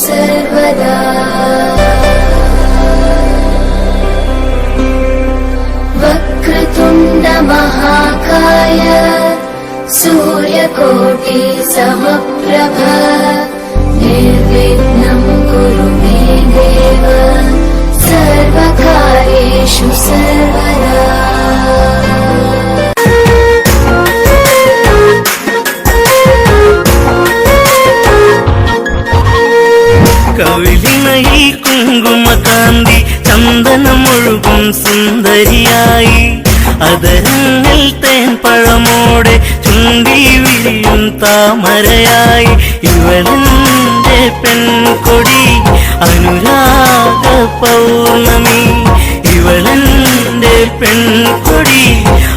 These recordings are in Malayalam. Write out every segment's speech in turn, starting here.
सर्वदा। वक्रतुण्डमहाकाय सूर्यकोटि समप्रभ। निर्विघ्नं कुरु मे देव। सर्वकार्येषु सर्वदा കവിളിന ഈ കുങ്കുമകാന്തി ചന്ദനമൊഴുകും സുന്ദരിയായി. അതരങ്ങൾ തേൻ പഴമോടെ ചുണ്ടി വിരിയും താമരയായി. ഇവളെന്റെ പെൺകൊടി അനുരാഗ പൗർണമി. ഇവളെന്റെ പെൺകൊടി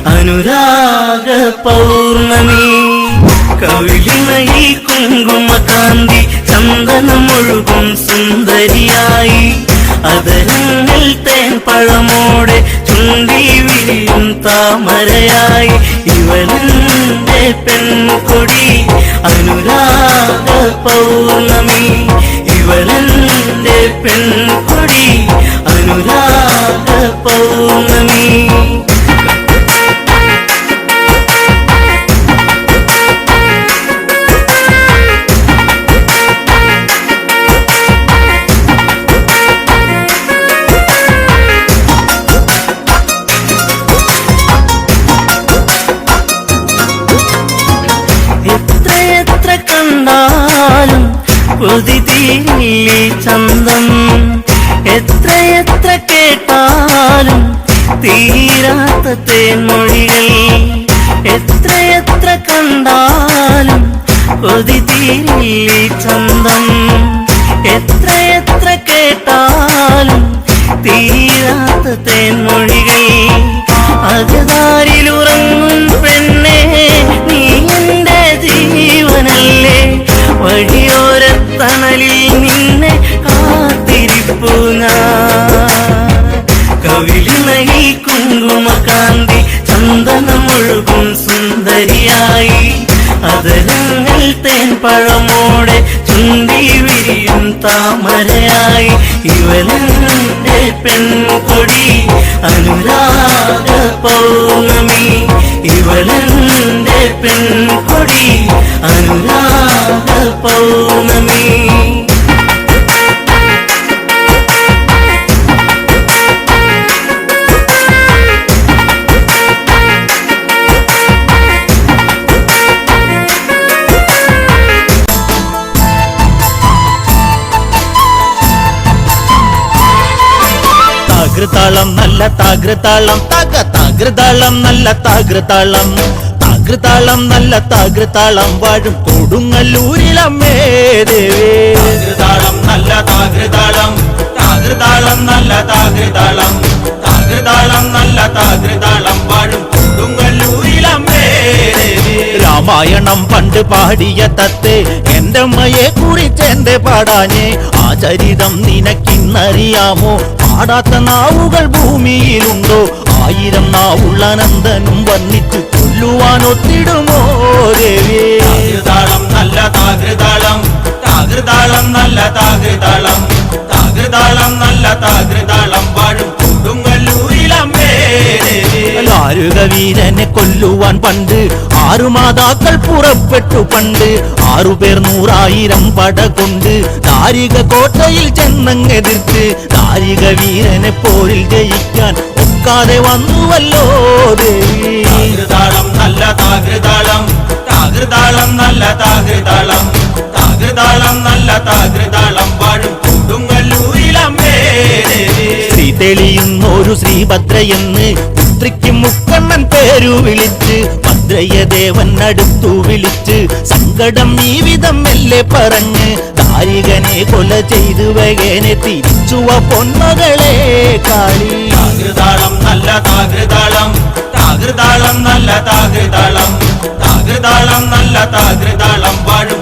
അനുരാഗ പൗർണമി. കവിളിന ഈ കുങ്കുമകാന്തി ചന്ദനമൊഴുകും സുന്ദരിയായി. അതരങ്ങൾ തേൻ പഴമോടെ ചുണ്ടി വിരിയും താമരയായി. ഇവളെന്റെ പെൺകൊടി അനുരാഗ പൗർണമി. ഇവളെന്റെ പെൺകൊടി അനുരാഗ പൗർണമി. തീരില്ലേ എത്രയെത്ര എത്ര എത്ര കേട്ടാലും തീരാത്ത തേൻമൊഴികൾ. എത്ര എത്ര കണ്ടാലും കൊതി തീരില്ലേ ചന്തം. എത്ര എത്ര കേട്ടാലും തീരാത്ത തേൻമൊഴികൾ. അകതാരിലുറങ്ങും പെണ്ണേ നീ എന്റെ ജീവനല്ലേ. വഴിയോരത്തണലിൽ നിന്നെ കാത്തിരിപ്പു കവിളിനകി കുങ്കുമകാന്തി ചന്ദനമൊഴുകും സുന്ദരിയായി. അതരങ്ങൾ തേൻ പഴമോടെ ചുണ്ടി വിരിയും താമരയായി. ഇവലെന്റെ പെൺകൊടി അനുരാഗ താകൃതാളം നല്ല താകൃതാളം. തക താകൃതാളം നല്ല താകൃതാളം. താകൃതാളം നല്ല താകൃതാളം. വാഴും കൊടുങ്ങല്ലൂരിലമ്മേ ദേവേ താകൃതാളം നല്ല താകൃതാളം. താകൃതാളം നല്ല താകൃതാളം. താകൃതാളം നല്ല താകൃതാളം. വാഴും കൊടുങ്ങല്ലൂരിലമ്മേ രാമായണം പണ്ട് പാടിയ തത്തെ എന്റെ അമ്മയെ കുറിച്ച് എന്റെ ആ ചരിതം നിനക്കിന്നറിയാമോ? പാടാത്ത നാവുകൾ ഭൂമിയിലുണ്ടോ? ആയിരം നാവുള്ള നന്ദനും വന്നിട്ട് കൊല്ലുവാൻ ഒത്തിടുമോ ദേവിയേ താകൃതാളം നല്ല താകൃതാളം താകൃതാളം നല്ല താകൃതാളം താകൃതാളം നല്ല താകൃതാളം വാഴും കൊടുങ്ങല്ലൂരിലമ്മേ ആരുക വീരനെ കൊല്ലുവാൻ പണ്ട് ആറു മാതാക്കൾ പുറപ്പെട്ടു പണ്ട്. ആറുപേർ നൂറായിരം പട കൊണ്ട് താരിക കോട്ടയിൽ ചെന്നങ്ങെതിർത്ത് താരിക വീരനെ പോരിൽ ജയിക്കാൻ ഒക്കാതെ വന്നുവല്ലോ ദേവി. താകൃതാളം നല്ല താകൃതാളം താകൃതാളം നല്ല താകൃതാളം താകൃതാളം നല്ല താകൃതാളം വാഴും കൊടുങ്ങല്ലൂരിലമ്മേ ശ്രീ തെളിയുന്നൊരു ശ്രീഭദ്രയെന്ന് പുത്രിക്ക് മുക്കണ്ണൻ പേരു വിളിച്ച് ഭദ്രയ ദേവൻ അടുത്തു വിളിച്ച് സങ്കടം ഈ വിധം മെല്ലെ പറഞ്ഞ്? കാരികനെ കൊല ചെയ്തു വകനെ തിരിച്ചുവ പൊന്മകളെ കാളി. താകൃതാളം നല്ല താകൃതാളം താകൃതാളം നല്ല താകൃതാളം താകൃതാളം നല്ല താകൃതാളം വാഴും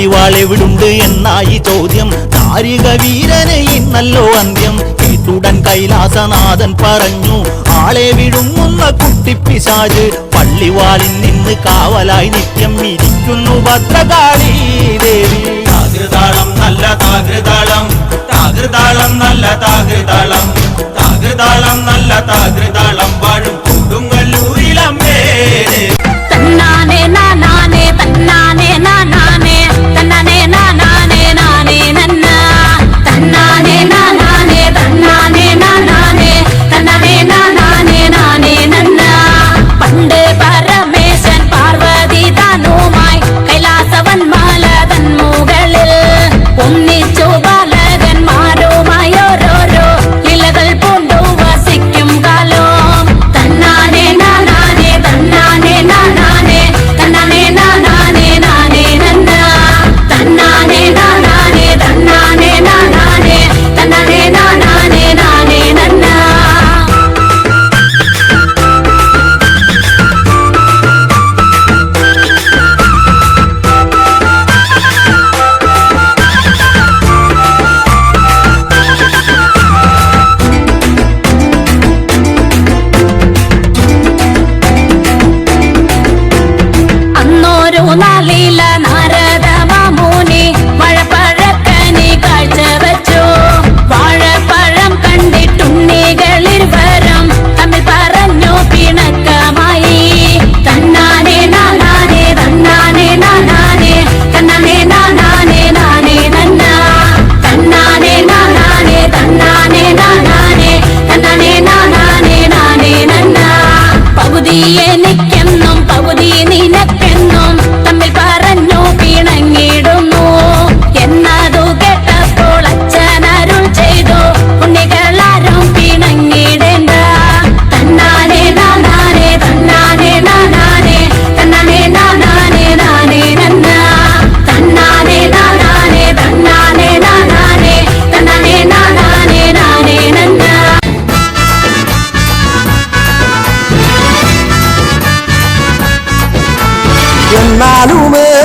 പള്ളിവാൾ വിടുണ്ട് എന്നായി ചോദ്യം. താരിക വീരന് ഇന്നല്ലോ അന്ത്യം. കേട്ടുടൻ കൈലാസനാഥൻ പറഞ്ഞു ആളെ വിഴുങ്ങുന്ന കുട്ടിപ്പിശാജ് പള്ളിവാളിൽ നിന്ന് കാവലായി നിത്യം ഇരിക്കുന്നു ഭദ്രകാളി ദേവി താകൃതാളം നല്ല താകൃതാളം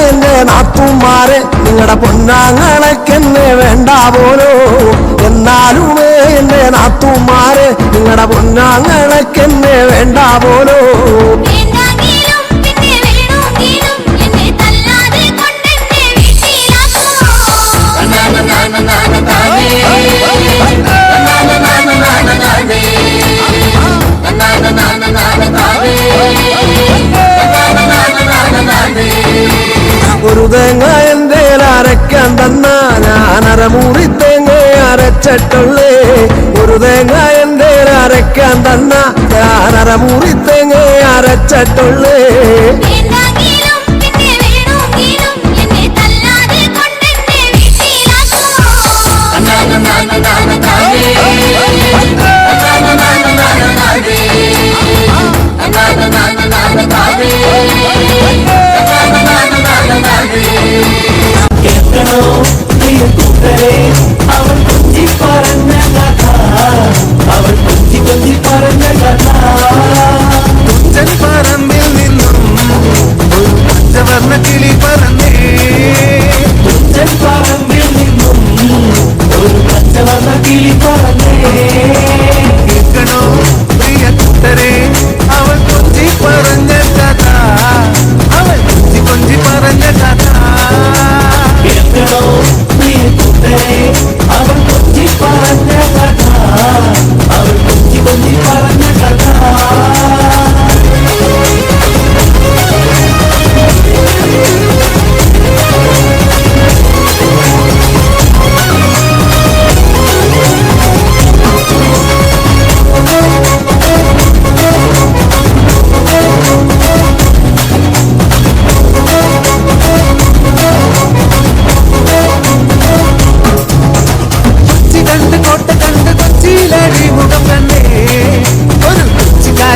എന്റെ നാത്തുമാരെ നിങ്ങളുടെ പൊന്നാങ്ങളൊക്കെന്നെ വേണ്ട പോലോ എന്നാലുമേ എന്റെ നാത്തുമാരെ നിങ്ങളുടെ പൊന്നാങ്ങളൊക്കെന്നെ വേണ്ട പോലോ അരമൂറി തേങ്ങ അരച്ചിട്ടുള്ളേ. ഒരു തേങ്ങ എന്റെ അരക്കാൻ തന്ന. ഞാൻ അരമൂറി തേങ്ങ അരച്ചിട്ടുള്ളേ.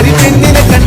மாறி பெண்ணின